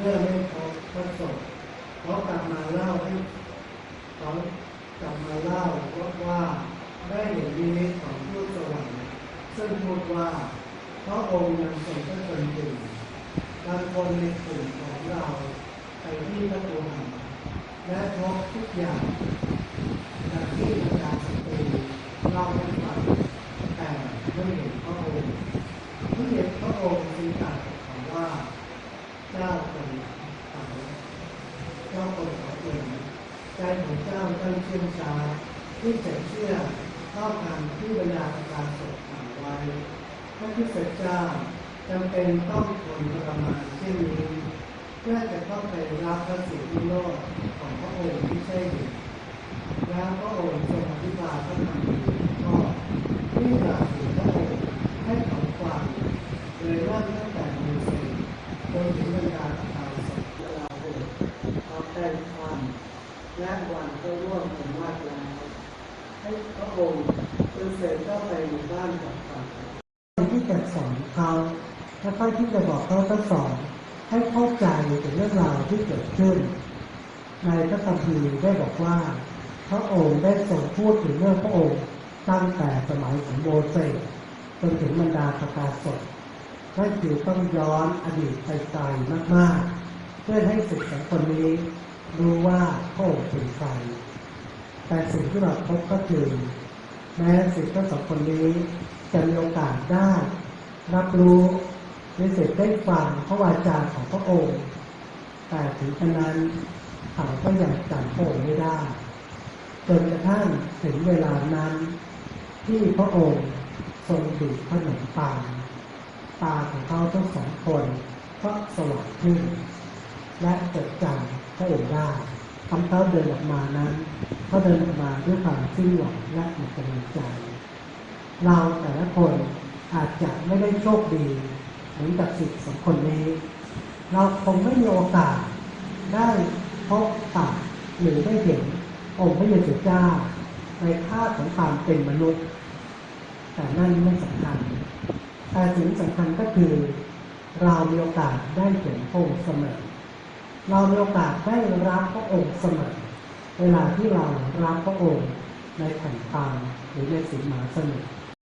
เมื่อไม่พบพระศพเขากลับมาเล่าให้เขากลับมาเล่าว่าว่าได้เห็นนิมิตของผู้สวรรค์ซึ่งพูดว่าพระองค์ยังทรงพระชนอยู่บางคนในกลุ่มของเราไปที่พระโอหันและพบทุกอย่างดังที่อาจารย์สตรีเล่าให้ฟังแต่ไม่เห็นพระองค์เมื่อเห็นพระองค์จึงตรัสกับเขาว่า เจ้าคนเขาเจ้าคนเขาเองใจของเจ้าเจ้าเชื่อช้าที่จะเชื่อเข้ากันที่เวลาการสดผ่านไว้พระคริสตเจ้าจำเป็นต้องทนทรมานเช่นนี้เพื่อจะต้องไปรับพระสิทธิโลกของพระองค์ที่ใช่หรือแล้วพระองค์ทรงอธิบายพระธรรมก็ที่กล่าวถึงพระองค์ให้เขาฟังเลยเริ่มตั้งแต่มือเสก จนถึงบรรดาตาสดเวลาโหดเอาแต่ความ และวันก็ร่วมกันมากแล้วให้พระองค์จนเสร็จก็ไปอยู่บ้านกับเขาที่จะสอนเขาแล้วค่อยที่จะบอกเขาทั้งสอนให้เข้าใจถึงเรื่องราวที่เกิดขึ้น ในพระคัมภีร์ได้บอกว่า พระองค์ได้ทรงพูดถึงเรื่องพระองค์ตั้งแต่สมัยของโมเสสจนถึงบรรดาประกาศสดนั่นคือต้องย้อนอดีตไปไกลมากๆ เพื่อให้สิทธิ์ของคนนี้ รู้ว่าพระองค์เป็นใคร แต่สิ่งที่เราพบก็คือ แม้สิทธิ์ทั้งสองคนนี้จะมีโอกาสได้รับรู้ในสิทธิ์ได้ฟังพระวาจาของพระองค์ แต่ถึงฉะนั้นเขาก็ยังจำพระองค์ไม่ได้จนกระทั่งถึงเวลานั้น ที่พระองค์ทรงดูดขนมปังตาของเขาทั้งสองคนก็สว่างขึ้น และจดจำพระองค์ได้คำเขาเดินออกมานั้นเขาเดินออกมาด้วยความสิ้นหวังและหมดกำลังใจ เราแต่ละคนอาจจะไม่ได้โชคดีเหมือนกับสิทธิ์สองคนนี้ เราคงไม่มีโอกาสได้พบปะหรือได้เห็นองค์พระเยซูเจ้า ในภาพของความเป็นมนุษย์ แต่นั่นไม่สำคัญแต่สิ่งสำคัญก็คือ เรามีโอกาสได้เห็นพระองค์เสมอ เรามีโอกาสได้รับพระองค์เสมอเวลาที่เรารับพระองค์ในแผ่นทางหรือในสีหมาสนุก